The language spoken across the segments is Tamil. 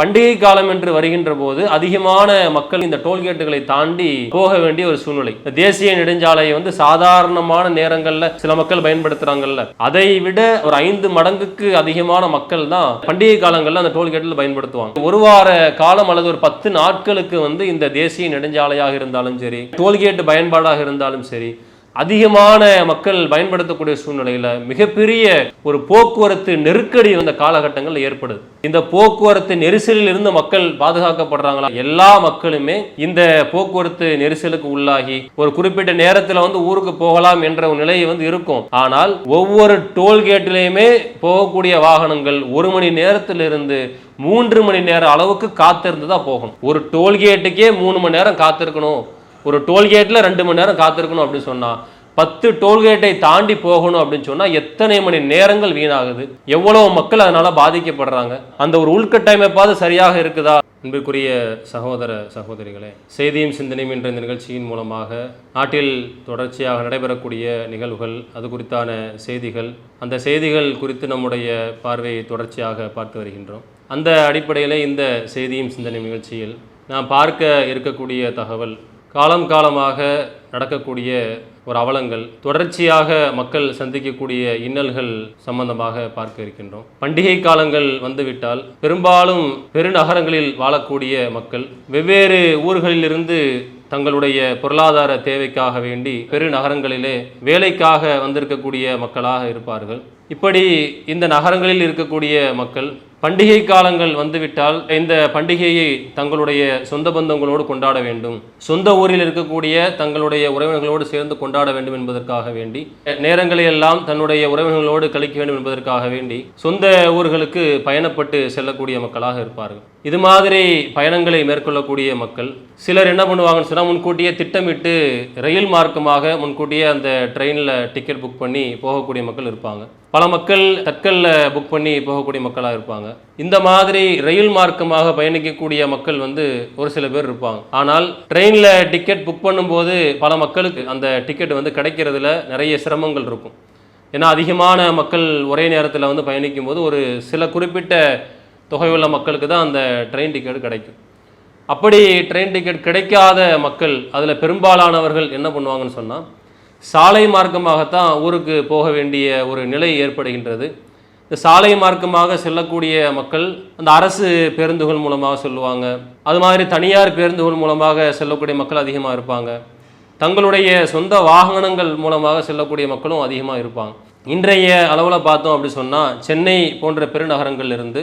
பண்டிகை காலம் என்று வருகின்ற போது அதிகமான மக்கள் இந்த டோல்கேட்டுகளை தாண்டி போக வேண்டிய ஒரு சூழ்நிலை. தேசிய நெடுஞ்சாலையை வந்து சாதாரணமான நேரங்கள்ல சில மக்கள் பயன்படுத்துறாங்கல்ல. அதை விட ஒரு ஐந்து மடங்குக்கு அதிகமான மக்கள் தான் பண்டிகை காலங்கள்ல அந்த டோல்கேட்டில் பயன்படுத்துவாங்க. ஒரு வார காலம் அல்லது ஒரு பத்து நாட்களுக்கு வந்து இந்த தேசிய நெடுஞ்சாலையாக இருந்தாலும் சரி டோல்கேட் பயன்பாடாக இருந்தாலும் சரி அதிகமான மக்கள் பயன்படுத்தக்கூடிய சூழ்நிலையில் மிகப்பெரிய ஒரு போக்குவரத்து நெருக்கடி அந்த காலகட்டங்களில் ஏற்படுது. இந்த போக்குவரத்து நெரிசலில் இருந்து மக்கள் பாதுகாக்கப்படுறாங்களா? எல்லா மக்களுமே இந்த போக்குவரத்து நெரிசலுக்கு உள்ளாகி ஒரு குறிப்பிட்ட நேரத்தில் வந்து ஊருக்கு போகலாம் என்ற ஒரு நிலை வந்து இருக்கும். ஆனால் ஒவ்வொரு டோல்கேட்டிலையுமே போகக்கூடிய வாகனங்கள் ஒரு மணி நேரத்திலிருந்து மூன்று மணி நேரம் அளவுக்கு காத்திருந்து தான் போகணும். ஒரு டோல்கேட்டுக்கே மூணு மணி நேரம் காத்திருக்கணும். ஒரு டோல்கேட்டில் ரெண்டு மணி நேரம் காத்திருக்கணும் அப்படின்னு சொன்னால் பத்து டோல்கேட்டை தாண்டி போகணும் அப்படின்னு சொன்னால் எத்தனை மணி நேரங்கள் வீணாகுது? எவ்வளோ மக்கள் அதனால் பாதிக்கப்படுறாங்க? அந்த ஒரு உள்கட்டமைப்பாவது சரியாக இருக்குதா? அன்பிற்குரிய சகோதர சகோதரிகளே செய்தியும் சிந்தனையும் என்ற இந்த நிகழ்ச்சியின் மூலமாக நாட்டில் தொடர்ச்சியாக நடைபெறக்கூடிய நிகழ்வுகள் அது குறித்தான செய்திகள் அந்த செய்திகள் குறித்து நம்முடைய பார்வையை தொடர்ச்சியாக பார்த்து வருகின்றோம். அந்த அடிப்படையில் இந்த செய்தியும் சிந்தனை நிகழ்ச்சியில் நாம் பார்க்க இருக்கக்கூடிய தகவல் காலம் காலமாக நடக்கக்கூடிய ஒரு அவலங்கள் தொடர்ச்சியாக மக்கள் சந்திக்கக்கூடிய இன்னல்கள் சம்பந்தமாக பார்க்க இருக்கின்றோம். பண்டிகை காலங்கள் வந்துவிட்டால் பெரும்பாலும் பெருநகரங்களில் வாழக்கூடிய மக்கள் வெவ்வேறு ஊர்களிலிருந்து தங்களுடைய பொருளாதார தேவைக்காக வேண்டி பெருநகரங்களிலே வேலைக்காக வந்திருக்கக்கூடிய மக்களாக இருப்பார்கள். இப்படி இந்த நகரங்களில் இருக்கக்கூடிய மக்கள் பண்டிகை காலங்கள் வந்துவிட்டால் இந்த பண்டிகையை தங்களுடைய சொந்த பந்தங்களோடு கொண்டாட வேண்டும். சொந்த ஊரில் இருக்கக்கூடிய தங்களுடைய உறவினர்களோடு சேர்ந்து கொண்டாட வேண்டும் என்பதற்காக வேண்டி நேரங்களை எல்லாம் தன்னுடைய உறவினர்களோடு கழிக்க வேண்டும் என்பதற்காக வேண்டி சொந்த ஊர்களுக்கு பயணப்பட்டு செல்லக்கூடிய மக்களாக இருப்பார்கள். இது மாதிரி பயணங்களை மேற்கொள்ளக்கூடிய மக்கள் சிலர் என்ன பண்ணுவாங்கன்னு சொன்னால் முன்கூட்டியே திட்டமிட்டு ரயில் மார்க்கமாக முன்கூட்டியே அந்த ட்ரெயினில் டிக்கெட் புக் பண்ணி போகக்கூடிய மக்கள் இருப்பாங்க. பல மக்கள் தற்கல்ல புக் பண்ணி போகக்கூடிய மக்களாக இருப்பாங்க. இந்த மாதிரி ரயில் மார்க்கமாக பயணிக்கக்கூடிய மக்கள் வந்து ஒரு சில பேர் இருப்பாங்க. ஆனால் ட்ரெயினில் டிக்கெட் புக் பண்ணும்போது பல மக்களுக்கு அந்த டிக்கெட் வந்து கிடைக்கிறதுல நிறைய சிரமங்கள் இருக்கும். ஏன்னா அதிகமான மக்கள் ஒரே நேரத்தில் வந்து பயணிக்கும் போது ஒரு சில குறிப்பிட்ட தொகையுள்ள மக்களுக்கு தான் அந்த ட்ரெயின் டிக்கெட் கிடைக்கும். அப்படி ட்ரெயின் டிக்கெட் கிடைக்காத மக்கள் அதில் பெரும்பாலானவர்கள் என்ன பண்ணுவாங்கன்னு சொன்னால் சாலை மார்க்கமாகத்தான் ஊருக்கு போக வேண்டிய ஒரு நிலை ஏற்படுகின்றது. இந்த சாலை மார்க்கமாக செல்லக்கூடிய மக்கள் அந்த அரசு பேருந்துகள் மூலமாக சொல்லுவாங்க. அது மாதிரி தனியார் பேருந்துகள் மூலமாக செல்லக்கூடிய மக்கள் அதிகமாக இருப்பாங்க. தங்களுடைய சொந்த வாகனங்கள் மூலமாக செல்லக்கூடிய மக்களும் அதிகமாக இருப்பாங்க. இன்றைய அளவில் பார்த்தோம் அப்படி சொன்னால் சென்னை போன்ற பெருநகரங்கள் இருந்து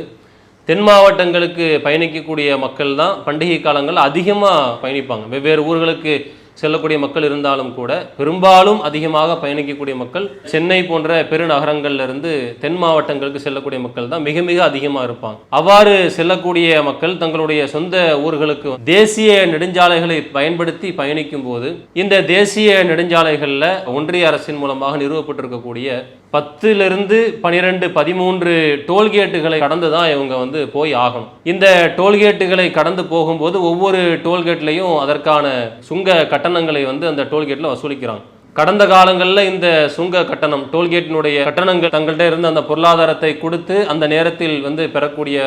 தென் மாவட்டங்களுக்கு பயணிக்கக்கூடிய மக்கள் தான் பண்டிகை காலங்கள் அதிகமாக பயணிப்பாங்க. வெவ்வேறு ஊர்களுக்கு செல்லக்கூடிய மக்கள் இருந்தாலும் கூட பெரும்பாலும் அதிகமாக பயணிக்கக்கூடிய மக்கள் சென்னை போன்ற பெருநகரங்கள்ல இருந்து தென் மாவட்டங்களுக்கு செல்லக்கூடிய மக்கள் தான் மிக மிக அதிகமாக இருப்பாங்க. அவ்வாறு செல்லக்கூடிய மக்கள் தங்களுடைய சொந்த ஊர்களுக்கு தேசிய நெடுஞ்சாலைகளை பயன்படுத்தி பயணிக்கும் போது இந்த தேசிய நெடுஞ்சாலைகளில் ஒன்றிய அரசின் மூலமாக நிறுவப்பட்டிருக்கக்கூடிய பத்துலேருந்து பனிரெண்டு பதிமூன்று டோல்கேட்டுகளை கடந்து தான் இவங்க வந்து போய் ஆகணும். இந்த டோல்கேட்டுகளை கடந்து போகும்போது ஒவ்வொரு டோல்கேட்லையும் அதற்கான சுங்க கட்டணங்களை வந்து அந்த டோல்கேட்டில் வசூலிக்கிறாங்க. கடந்த காலங்களில் இந்த சுங்க கட்டணம் டோல்கேட்டினுடைய கட்டணங்கள் தங்கள்கிட்ட இருந்து அந்த பொருளாதாரத்தை கொடுத்து அந்த நேரத்தில் வந்து பெறக்கூடிய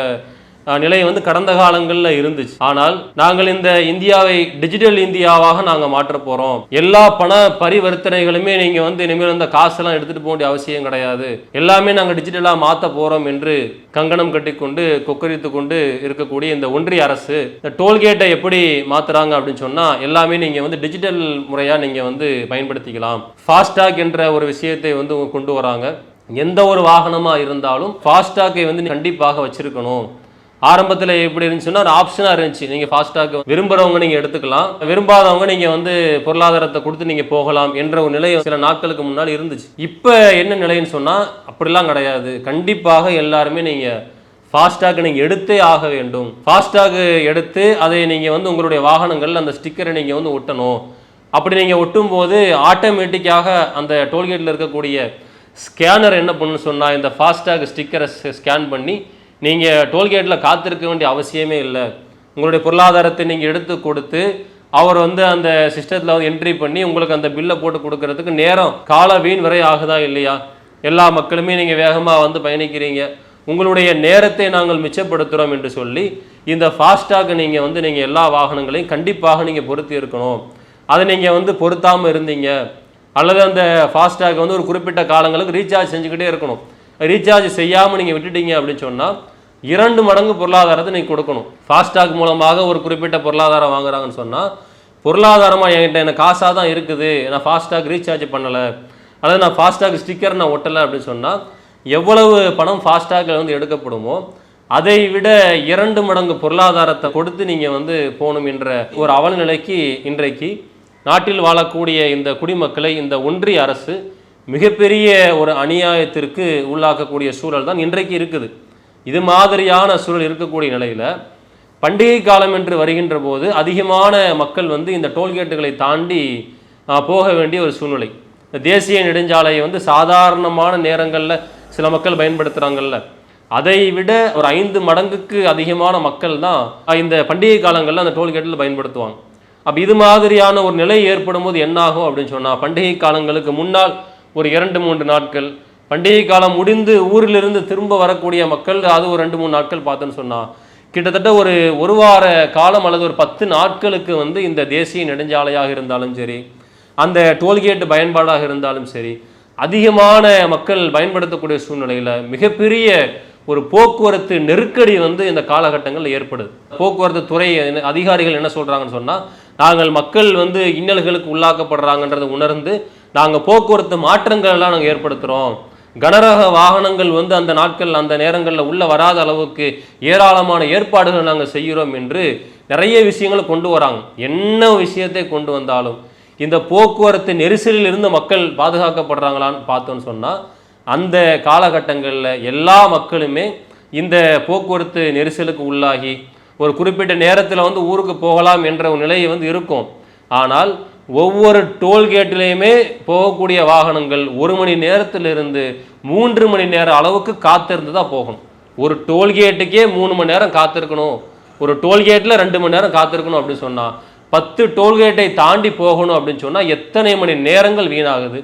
நிலை வந்து கடந்த காலங்களில் இருந்துச்சு. ஆனால் நாங்கள் இந்த இந்தியாவை டிஜிட்டல் இந்தியாவாக நாங்கள் மாற்ற போகிறோம் எல்லா பண பரிவர்த்தனைகளுமே நீங்கள் வந்து இனிமேல் இந்த காசெல்லாம் எடுத்துகிட்டு போக வேண்டிய அவசியம் கிடையாது. எல்லாமே நாங்கள் டிஜிட்டலாக மாற்ற போகிறோம் என்று கங்கணம் கட்டிக்கொண்டு கொக்கரித்து கொண்டு இருக்கக்கூடிய இந்த ஒன்றிய அரசு இந்த டோல்கேட்டை எப்படி மாற்றுறாங்க அப்படின்னு சொன்னால் எல்லாமே நீங்கள் வந்து டிஜிட்டல் முறையாக நீங்கள் வந்து பயன்படுத்திக்கலாம். ஃபாஸ்டாக் என்ற ஒரு விஷயத்தை வந்து கொண்டு வராங்க. எந்த ஒரு வாகனமாக இருந்தாலும் ஃபாஸ்டாக்கை வந்து கண்டிப்பாக வச்சிருக்கணும். ஆரம்பத்தில் எப்படி இருந்துச்சுன்னா ஒரு ஆப்ஷனாக இருந்துச்சு. நீங்கள் ஃபாஸ்டாக் விரும்புகிறவங்க நீங்கள் எடுத்துக்கலாம். விரும்பாதவங்க நீங்கள் வந்து பொருளாதாரத்தை கொடுத்து நீங்கள் போகலாம் என்ற ஒரு நிலை சில நாட்களுக்கு முன்னால் இருந்துச்சு. இப்போ என்ன நிலைன்னு சொன்னால் அப்படிலாம் கிடையாது. கண்டிப்பாக எல்லாருமே நீங்கள் ஃபாஸ்டாக் நீங்கள் எடுத்தே ஆக வேண்டும். ஃபாஸ்டாக் எடுத்து அதை நீங்கள் வந்து உங்களுடைய வாகனங்கள் அந்த ஸ்டிக்கரை நீங்கள் வந்து ஒட்டணும். அப்படி நீங்கள் ஒட்டும் போது ஆட்டோமேட்டிக்காக அந்த டோல்கேட்டில் இருக்கக்கூடிய ஸ்கேனர் என்ன பண்ணுன்னு சொன்னால் இந்த ஃபாஸ்டாக் ஸ்டிக்கரை ஸ்கேன் பண்ணி நீங்கள் டோல்கேட்டில் காத்திருக்க வேண்டிய அவசியமே இல்லை. உங்களுடைய பொருளாதாரத்தை நீங்கள் எடுத்து கொடுத்து அவர் வந்து அந்த சிஸ்டத்தில் வந்து என்ட்ரி பண்ணி உங்களுக்கு அந்த பில்லை போட்டு கொடுக்கறதுக்கு நேரம் கால வீண் வரை ஆகுதா இல்லையா? எல்லா மக்களுமே நீங்கள் வேகமாக வந்து பயணிக்கிறீங்க. உங்களுடைய நேரத்தை நாங்கள் மிச்சப்படுத்துகிறோம் என்று சொல்லி இந்த ஃபாஸ்டாக நீங்கள் வந்து நீங்கள் எல்லா வாகனங்களையும் கண்டிப்பாக நீங்கள் பொருத்தி இருக்கணும். அதை நீங்கள் வந்து பொருத்தாமல் இருந்தீங்க. அல்லது அந்த ஃபாஸ்டாக் வந்து ஒரு குறிப்பிட்ட காலங்களுக்கு ரீசார்ஜ் செஞ்சுக்கிட்டே இருக்கணும். ரீசார்ஜ் செய்யாமல் நீங்கள் விட்டுட்டீங்க அப்படின்னு சொன்னால் இரண்டு மடங்கு பொருளாதாரத்தை நீங்கள் கொடுக்கணும். ஃபாஸ்டாக் மூலமாக ஒரு குறிப்பிட்ட பொருளாதாரம் வாங்குறாங்கன்னு சொன்னால் பொருளாதாரமாக என்கிட்ட எனக்கு காசாக தான் இருக்குது நான் ஃபாஸ்டாக் ரீசார்ஜ் பண்ணலை. அல்லது நான் ஃபாஸ்டாக் ஸ்டிக்கர் நான் ஒட்டலை அப்படின்னு சொன்னால் எவ்வளவு பணம் ஃபாஸ்டாகில் வந்து எடுக்கப்படுமோ அதை விட இரண்டு மடங்கு பொருளாதாரத்தை கொடுத்து நீங்கள் வந்து போகணும் என்ற ஒரு அவலநிலைக்கு இன்றைக்கு நாட்டில் வாழக்கூடிய இந்த குடிமக்களை இந்த ஒன்றிய அரசு மிகப்பெரிய ஒரு அநியாயத்திற்கு உள்ளாக்கக்கூடிய சூழல் தான் இன்றைக்கு இருக்குது. இது மாதிரியான சூழல் இருக்கக்கூடிய நிலையில் பண்டிகை காலம் என்று வருகின்ற போது அதிகமான மக்கள் வந்து இந்த டோல்கேட்டுகளை தாண்டி போக வேண்டிய ஒரு சூழ்நிலை. இந்த தேசிய நெடுஞ்சாலையை வந்து சாதாரணமான நேரங்களில் சில மக்கள் பயன்படுத்துகிறாங்கல்ல அதை விட ஒரு ஐந்து மடங்குக்கு அதிகமான மக்கள் தான் இந்த பண்டிகை காலங்களில் அந்த டோல்கேட்டில் பயன்படுத்துவாங்க. அப்போ இது மாதிரியான ஒரு நிலை ஏற்படும் போது என்னாகும் அப்படின்னு சொன்னால் பண்டிகை காலங்களுக்கு முன்னால் ஒரு இரண்டு மூன்று நாட்கள் பண்டிகை காலம் முடிந்து ஊரிலிருந்து திரும்ப வரக்கூடிய மக்கள் அது ஒரு ரெண்டு மூணு நாட்கள் பார்த்தோன்னு சொன்னால் கிட்டத்தட்ட ஒரு ஒரு வார காலம் அல்லது ஒரு பத்து நாட்களுக்கு வந்து இந்த தேசிய நெடுஞ்சாலையாக இருந்தாலும் சரி அந்த டோல்கேட் பயன்பாடாக இருந்தாலும் சரி அதிகமான மக்கள் பயன்படுத்தக்கூடிய சூழ்நிலையில் மிகப்பெரிய ஒரு போக்குவரத்து நெருக்கடி வந்து இந்த காலகட்டங்களில் ஏற்படுது. போக்குவரத்து துறை அதிகாரிகள் என்ன சொல்கிறாங்கன்னு சொன்னால் நாங்கள் மக்கள் வந்து இன்னல்களுக்கு உள்ளாக்கப்படுறாங்கன்றதை உணர்ந்து நாங்கள் போக்குவரத்து மாற்றங்கள்லாம் நாங்கள் ஏற்படுத்துகிறோம் கனரக வாகனங்கள் வந்து அந்த நாட்கள் அந்த நேரங்களில் உள்ள வராத அளவுக்கு ஏராளமான ஏற்பாடுகள் நாங்கள் செய்கிறோம் என்று நிறைய விஷயங்களை கொண்டு வராங்க. என்ன விஷயத்தை கொண்டு வந்தாலும் இந்த போக்குவரத்து நெரிசலில் இருந்து மக்கள் பாதுகாக்கப்படுறாங்களான்னு பார்த்தோன்னு சொன்னால் அந்த காலகட்டங்களில் எல்லா மக்களுமே இந்த போக்குவரத்து நெரிசலுக்கு உள்ளாகி ஒரு குறிப்பிட்ட நேரத்தில் வந்து ஊருக்கு போகலாம் என்ற ஒரு நிலை வந்து இருக்கும். ஆனால் ஒவ்வொரு டோல்கேட்லேயுமே போகக்கூடிய வாகனங்கள் ஒரு மணி நேரத்திலிருந்து மூன்று மணி நேரம் அளவுக்கு காத்திருந்து தான் போகணும். ஒரு டோல்கேட்டுக்கே மூணு மணி நேரம் காத்திருக்கணும். ஒரு டோல்கேட்டில் ரெண்டு மணி நேரம் காத்திருக்கணும் அப்படின்னு சொன்னால் பத்து டோல்கேட்டை தாண்டி போகணும் அப்படின்னு சொன்னால் எத்தனை மணி நேரங்கள் வீணாகுது?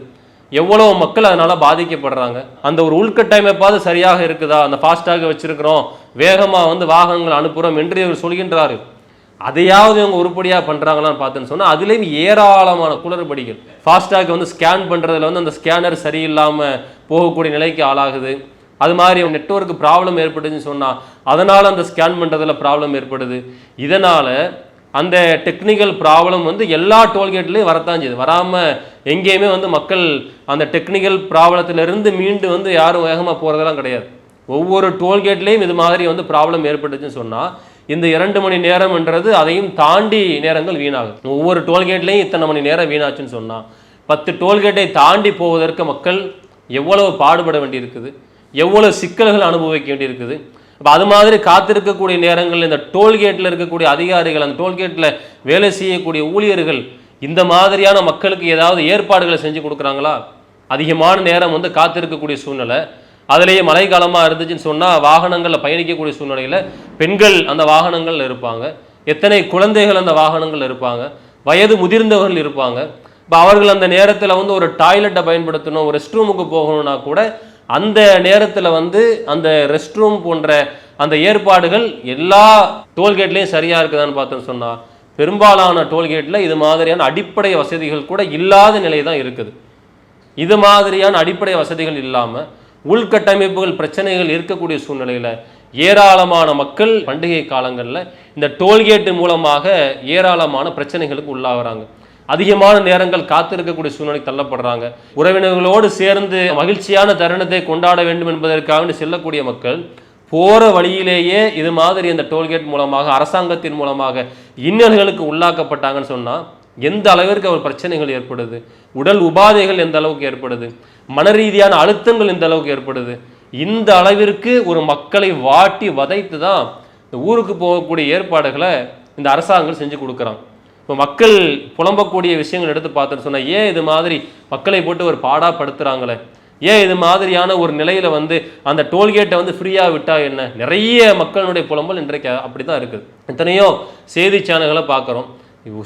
எவ்வளோ மக்கள் அதனால் பாதிக்கப்படுறாங்க? அந்த ஒரு உள்கட்டமைப்பாவது சரியாக இருக்குதா? அந்த ஃபாஸ்டாக வச்சுருக்கிறோம். வேகமாக வந்து வாகனங்கள் அனுப்புகிறோம் என்று இவர் சொல்கின்றாரு. அதையாவது இவங்க உருப்படியாக பண்ணுறாங்களான்னு பார்த்தேன்னு சொன்னால் அதுலேயும் ஏராளமான குளறுபடிகள். ஃபாஸ்டாக் வந்து ஸ்கேன் பண்ணுறதுல வந்து அந்த ஸ்கேனர் சரியில்லாமல் போகக்கூடிய நிலைக்கு ஆளாகுது. அது மாதிரி நெட்ஒர்க் ப்ராப்ளம் ஏற்பட்டுச்சுன்னு சொன்னால் அதனால் அந்த ஸ்கேன் பண்ணுறதுல ப்ராப்ளம் ஏற்படுது. இதனால் அந்த டெக்னிக்கல் ப்ராப்ளம் வந்து எல்லா டோல்கேட்லேயும் வரத்தான் செய்யுது. வராமல் எங்கேயுமே வந்து மக்கள் அந்த டெக்னிக்கல் ப்ராப்ளத்திலிருந்து மீண்டு வந்து யாரும் வேகமாக போகிறதெல்லாம் கிடையாது. ஒவ்வொரு டோல்கேட்லேயும் இது மாதிரி வந்து ப்ராப்ளம் ஏற்பட்டுச்சுன்னு சொன்னால் இந்த இரண்டு மணி நேரம்ன்றது அதையும் தாண்டி நேரங்கள் வீணாகும். ஒவ்வொரு டோல்கேட்லேயும் இத்தனை மணி நேரம் வீணாச்சுன்னு சொன்னால் பத்து டோல்கேட்டை தாண்டி போவதற்கு மக்கள் எவ்வளவு பாடுபட வேண்டியிருக்குது எவ்வளவு சிக்கல்கள் அனுபவிக்க வேண்டியிருக்குது. இப்போ அது மாதிரி காத்திருக்கக்கூடிய நேரங்களில் இந்த டோல்கேட்டில் இருக்கக்கூடிய அதிகாரிகள் அந்த டோல்கேட்டில் வேலை செய்யக்கூடிய ஊழியர்கள் இந்த மாதிரியான மக்களுக்கு ஏதாவது ஏற்பாடுகளை செஞ்சு கொடுக்குறாங்களா? அதிகமான நேரம் வந்து காத்திருக்கக்கூடிய சூழ்நிலை. அதுலேயே மழைக்காலமாக இருந்துச்சுன்னு சொன்னால் வாகனங்களில் பயணிக்கக்கூடிய சூழ்நிலையில் பெண்கள் அந்த வாகனங்களில் இருப்பாங்க. எத்தனை குழந்தைகள் அந்த வாகனங்களில் இருப்பாங்க. வயது முதிர்ந்தவர்கள் இருப்பாங்க. இப்போ அவர்கள் அந்த நேரத்தில் வந்து ஒரு டாய்லெட்டை பயன்படுத்தணும் ரெஸ்ட் ரூமுக்கு போகணும்னா கூட அந்த நேரத்தில் வந்து அந்த ரெஸ்ட் ரூம் போன்ற அந்த ஏற்பாடுகள் எல்லா டோல்கேட்லேயும் சரியாக இருக்குதான்னு பார்த்தோன்னு சொன்னால் பெரும்பாலான டோல்கேட்டில் இது மாதிரியான அடிப்படை வசதிகள் கூட இல்லாத நிலை தான் இருக்குது. இது மாதிரியான அடிப்படை வசதிகள் இல்லாமல் உள்கட்டமைப்புகள் பிரச்சனைகள் இருக்கக்கூடிய சூழ்நிலையில் ஏராளமான மக்கள் பண்டிகை காலங்களில் இந்த டோல்கேட்டு மூலமாக ஏராளமான பிரச்சனைகளுக்கு உள்ளாகிறாங்க. அதிகமான நேரங்கள் காத்திருக்கக்கூடிய சூழ்நிலை தள்ளப்படுறாங்க. உறவினர்களோடு சேர்ந்து மகிழ்ச்சியான தருணத்தை கொண்டாட வேண்டும் என்பதற்காக செல்லக்கூடிய மக்கள் போகிற வழியிலேயே இது மாதிரி இந்த டோல்கேட் மூலமாக அரசாங்கத்தின் மூலமாக இன்னல்களுக்கு உள்ளாக்கப்பட்டாங்கன்னு சொன்னால் எந்த அளவிற்கு அவர் பிரச்சனைகள் ஏற்படுது உடல் உபாதைகள் எந்த அளவுக்கு ஏற்படுது மன ரீதியான அழுத்தங்கள் எந்த அளவுக்கு ஏற்படுது இந்த அளவிற்கு ஒரு மக்களை வாட்டி வதைத்து தான் இந்த ஊருக்கு போகக்கூடிய ஏற்பாடுகளை இந்த அரசாங்கம் செஞ்சு கொடுக்குறான் இப்போ மக்கள் புலம்பக்கூடிய விஷயங்கள் எடுத்து பார்த்துட்டு சொன்னால் ஏன் இது மாதிரி மக்களை போட்டு ஒரு பாடா ஏன் இது மாதிரியான ஒரு நிலையில் வந்து அந்த டோல்கேட்டை வந்து ஃப்ரீயாக விட்டால் என்ன? நிறைய மக்களுடைய புலம்பல் இன்றைக்கு அப்படி தான் இருக்குது. எத்தனையோ செய்தி சேனல்களை பார்க்குறோம்.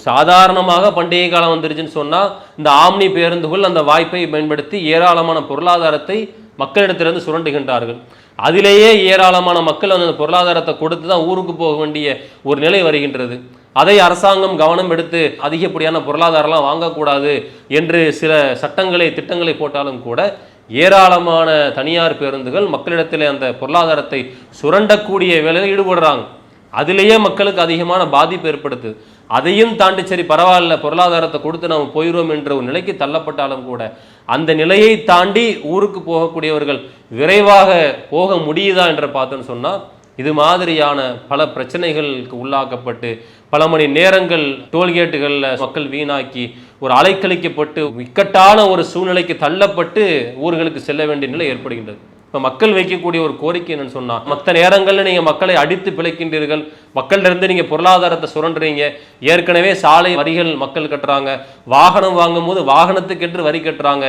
சாதாரணமாக பண்டிகை காலம் வந்துருச்சுன்னு சொன்னால் இந்த ஆம்னி பேருந்துகள் அந்த வாய்ப்பை பயன்படுத்தி ஏராளமான பொருளாதாரத்தை மக்களிடத்திலிருந்து சுரண்டுகின்றார்கள். அதிலேயே ஏராளமான மக்கள் அந்த பொருளாதாரத்தை கொடுத்து தான் ஊருக்கு போக வேண்டிய ஒரு நிலை வருகின்றது. அதை அரசாங்கம் கவனம் எடுத்து அதிகப்படியான பொருளாதாரம்லாம் வாங்கக்கூடாது என்று சில சட்டங்களை திட்டங்களை போட்டாலும் கூட ஏராளமான தனியார் பேருந்துகள் மக்களிடத்தில் அந்த பொருளாதாரத்தை சுரண்டக்கூடிய வேலையில் ஈடுபடுறாங்க. அதிலேயே மக்களுக்கு அதிகமான பாதிப்பு ஏற்படுத்துது. அதையும் தாண்டி சரி பரவாயில்ல பொருளாதாரத்தை கொடுத்து நாம் போயிடுவோம் என்ற ஒரு நிலைக்கு தள்ளப்பட்டாலும் கூட அந்த நிலையை தாண்டி ஊருக்கு போகக்கூடியவர்கள் விரைவாக போக முடியுதா என்று பார்த்தோன்னு சொன்னால் இது மாதிரியான பல பிரச்சனைகளுக்கு உள்ளாக்கப்பட்டு பல மணி நேரங்கள் டோல்கேட்டுகளில் மக்கள் வீணாக்கி ஒரு அலைக்கழிக்கப்பட்டு இக்கட்டான ஒரு சூழ்நிலைக்கு தள்ளப்பட்டு ஊர்களுக்கு செல்ல வேண்டிய நிலை ஏற்படுகின்றது. இப்போ மக்கள் வைக்கக்கூடிய ஒரு கோரிக்கை என்னன்னு சொன்னால் மற்ற நேரங்களில் நீங்கள் மக்களை அடித்து பிழைக்கின்றீர்கள் மக்களிலிருந்து நீங்கள் பொருளாதாரத்தை சுரண்டுறீங்க ஏற்கனவே சாலை வரிகள் மக்கள் கட்டுறாங்க வாகனம் வாங்கும் போது வாகனத்துக்கென்று வரி கட்டுறாங்க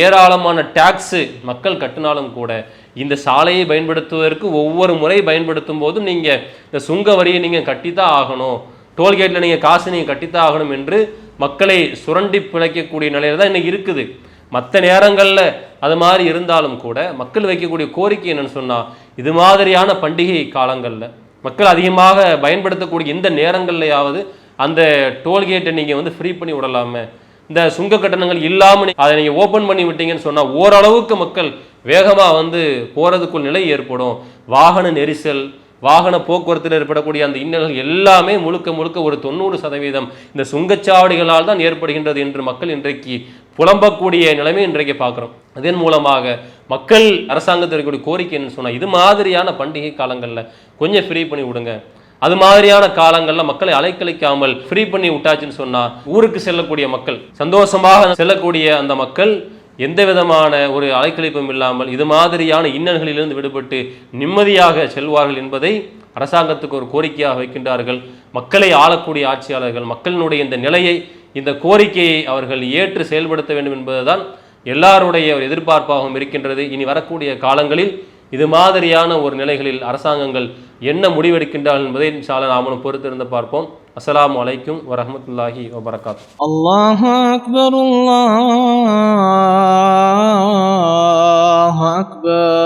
ஏராளமான டேக்ஸு மக்கள் கட்டினாலும் கூட இந்த சாலையை பயன்படுத்துவதற்கு ஒவ்வொரு முறை பயன்படுத்தும் போதும் நீங்கள் இந்த சுங்க வரியை நீங்கள் கட்டித்தான் ஆகணும் டோல்கேட்டில் நீங்கள் காசு நீங்கள் கட்டித்தான் ஆகணும் என்று மக்களை சுரண்டி பிழைக்கக்கூடிய நிலையில் தான் இன்னைக்கு இருக்குது. மற்ற நேரங்களில் அது மாதிரி இருந்தாலும் கூட மக்கள் வைக்கக்கூடிய கோரிக்கை என்னன்னு சொன்னால் இது மாதிரியான பண்டிகை காலங்களில் மக்கள் அதிகமாக பயன்படுத்தக்கூடிய இந்த நேரங்கள்லையாவது அந்த டோல்கேட்டை நீங்கள் வந்து ஃப்ரீ பண்ணி விடலாமே. இந்த சுங்க கட்டணங்கள் இல்லாமல் அதை நீங்கள் ஓப்பன் பண்ணி விட்டீங்கன்னு சொன்னால் ஓரளவுக்கு மக்கள் வேகமாக வந்து போகிறதுக்குள் நிலை ஏற்படும். வாகன நெரிசல் வாகன போக்குவரத்தில் ஏற்படக்கூடிய அந்த இன்னல்கள் எல்லாமே முழுக்க முழுக்க ஒரு தொண்ணூறு சதவீதம் இந்த சுங்கச்சாவடிகளால் தான் ஏற்படுகின்றது என்று மக்கள் இன்றைக்கு புலம்பக்கூடிய நிலைமை இன்றைக்கு பார்க்குறோம். அதன் மூலமாக மக்கள் அரசாங்கத்திற்குரிய கோரிக்கை என்ன சொன்னால் இது மாதிரியான பண்டிகை காலங்களில் கொஞ்சம் ஃப்ரீ பண்ணி விடுங்க. அது மாதிரியான காலங்களில் மக்களை அலைக்கழிக்காமல் ஃப்ரீ பண்ணி விட்டாச்சுன்னு சொன்னால் ஊருக்கு செல்லக்கூடிய மக்கள் சந்தோஷமாக செல்லக்கூடிய அந்த மக்கள் எந்த விதமான ஒரு அலைக்கழிப்பும் இல்லாமல் இது மாதிரியான இன்னல்களிலிருந்து விடுபட்டு நிம்மதியாக செல்வார்கள் என்பதை அரசாங்கத்துக்கு ஒரு கோரிக்கையாக வைக்கின்றார்கள். மக்களை ஆளக்கூடிய ஆட்சியாளர்கள் மக்களினுடைய இந்த நிலையை இந்த கோரிக்கையை அவர்கள் ஏற்று செயல்படுத்த வேண்டும் என்பதுதான் எல்லாருடைய ஒரு எதிர்பார்ப்பாகவும் இருக்கின்றது. இனி வரக்கூடிய காலங்களில் இது மாதிரியான ஒரு நிலைகளில் அரசாங்கங்கள் என்ன முடிவெடுக்கின்றார்கள் என்பதை சால நாமளும் பொறுத்திருந்து பார்ப்போம். அஸ்லாம் வலைக்கும் வரமத்துல்லாஹி வபரகாத் அல்லாஹ் அக்பர் அல்லாஹ் அக்பர்.